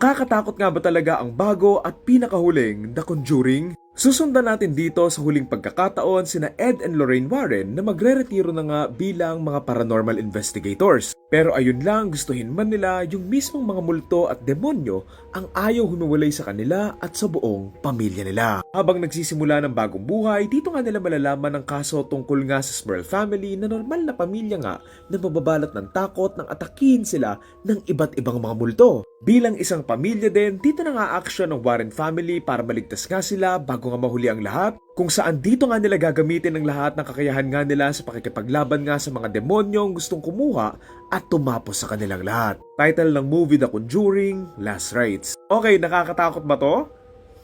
Nakakatakot nga ba talaga ang bago at pinakahuling The Conjuring? Susundan natin dito sa huling pagkakataon sina Ed and Lorraine Warren na magre-retiro na nga bilang mga paranormal investigators. Pero ayun lang, gustuhin man nila yung mismong mga multo at demonyo ang ayaw humiwalay sa kanila at sa buong pamilya nila. Habang nagsisimula ng bagong buhay, dito nga nila malalaman ang kaso tungkol nga sa Smurl family na normal na pamilya nga na mababalat ng takot nang atakin sila ng iba't ibang mga multo. Bilang isang pamilya din, dito na nga action ng Warren family para maligtas nga sila bago nga mahuli ang lahat, kung saan dito nga nila gagamitin ang lahat ng kakayahan nga nila sa pakikipaglaban nga sa mga demonyong gustong kumuha at tumapos sa kanilang lahat. Title ng movie The Conjuring, Last Rites. Okay, nakakatakot ba to?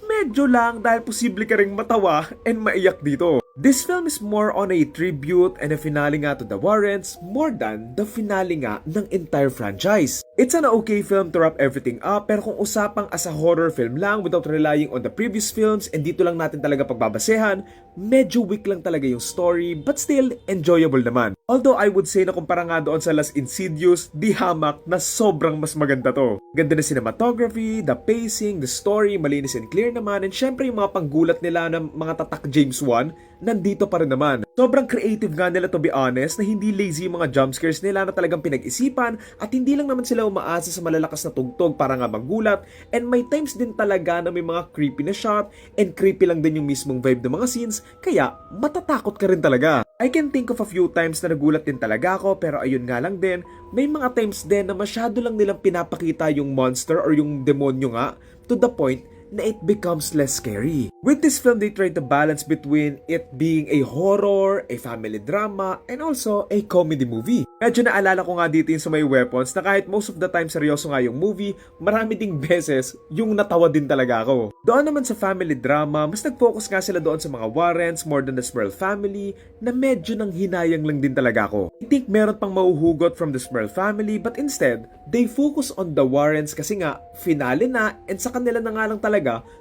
Medyo lang dahil posible ka ring matawa and maiyak dito. This film is more on a tribute and a finale nga to the Warrens more than the finale nga ng entire franchise. It's an okay film to wrap everything up pero kung usapang as a horror film lang without relying on the previous films and dito lang natin talaga pagbabasehan, medyo weak lang talaga yung story but still enjoyable naman. Although I would say na kumpara nga doon sa Last Insidious, di hamak na sobrang mas maganda to. Ganda na cinematography, the pacing, the story, malinis and clear naman and syempre yung mga panggulat nila ng mga tatak James Wan, nandito pa rin naman. Sobrang creative nga nila to be honest na hindi lazy yung mga jumpscares nila na talagang pinag-isipan at hindi lang naman sila umaasa sa malalakas na tugtog para nga magulat and may times din talaga na may mga creepy na shot and creepy lang din yung mismong vibe ng mga scenes kaya matatakot ka rin talaga. I can think of a few times na nagulat din talaga ako pero ayun nga lang din, may mga times din na masyado lang nilang pinapakita yung monster or yung demonyo nga to the point na it becomes less scary. With this film, they try to balance between it being a horror, a family drama, and also a comedy movie. Medyo naalala ko nga dito yung sa may weapons na kahit most of the time seryoso nga yung movie, marami ding beses yung natawa din talaga ako. Doon naman sa family drama, mas nag-focus nga sila doon sa mga Warrens more than the Smurl family na medyo nang hinayang lang din talaga ako. I think meron pang mauhugot from the Smurl family but instead, they focus on the Warrens kasi nga finale na and sa kanila na nga lang talaga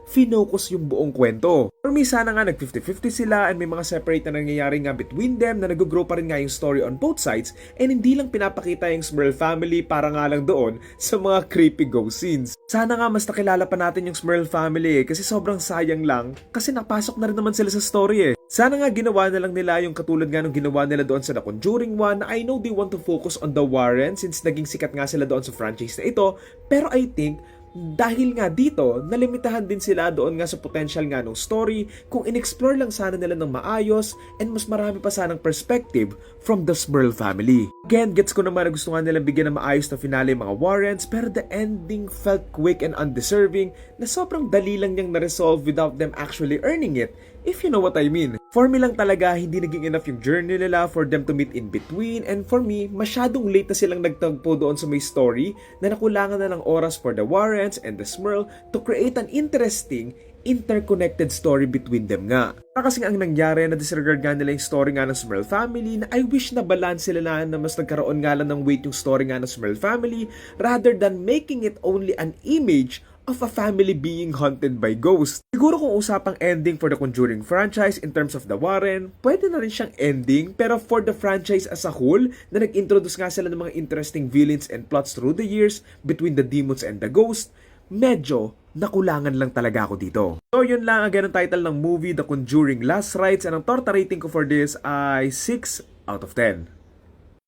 finocus yung buong kwento. For me, sana nga nag 50-50 sila and may mga separate na nangyayari nga between them na nag-grow pa rin nga yung story on both sides and hindi lang pinapakita yung Smurl family para nga lang doon sa mga creepy ghost scenes. Sana nga mas nakilala pa natin yung Smurl family eh, kasi sobrang sayang lang kasi napasok na rin naman sila sa story eh. Sana nga ginawa na lang nila yung katulad nga nung ginawa nila doon sa The Conjuring 1 na I know they want to focus on the Warren since naging sikat nga sila doon sa franchise na ito pero I think dahil nga dito, nalimitahan din sila doon nga sa potential nga ng story kung in-explore lang sana nila ng maayos and mas marami pa sanang perspective from the Smurl family. Again, gets ko naman na gusto nga nilang bigyan ng maayos na finale mga Warrens pero the ending felt quick and undeserving na sobrang dali lang niyang na-resolve without them actually earning it if you know what I mean. For me lang talaga, hindi naging enough yung journey nila for them to meet in between and for me, masyadong late na silang nagtagpo doon sa may story na nakulangan na ng oras for the Warrens and the Smurl to create an interesting interconnected story between them nga. Para kasi ang nangyari na disregard nga nila yung story nga ng Smurl family na I wish na balance sila na na mas nagkaroon nga lang ng weight yung story nga ng Smurl family rather than making it only an image of a family being haunted by ghosts. Siguro kung usapang ending for the Conjuring franchise in terms of the Warren, pwede na rin siyang ending pero for the franchise as a whole na nag-introduce nga sila ng mga interesting villains and plots through the years between the demons and the ghosts, medyo nakulangan lang talaga ako dito. So yun lang ang title ng movie The Conjuring Last Rites and ang torta rating ko for this ay 6 out of 10.